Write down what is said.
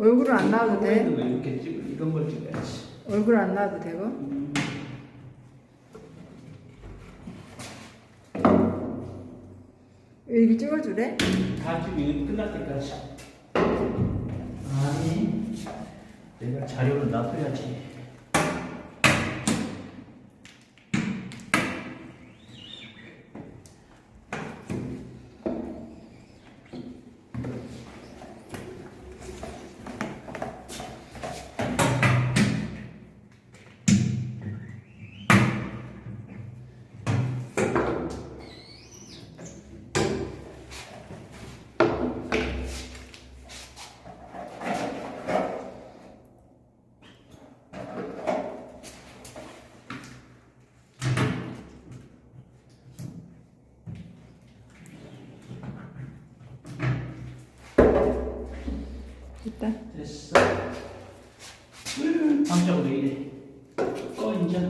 얼굴은 안 나와도 돼? 왜 이렇게 찍어? 이런 걸 찍어야지. 얼굴 안 나와도 되고? 음. 왜 이렇게 찍어주래? 다 이거 끝날 때까지. 아니, 내가 자료를 놔둬야지. 됐다. 됐어. 음, 깜짝으로 이래 꺼 인자.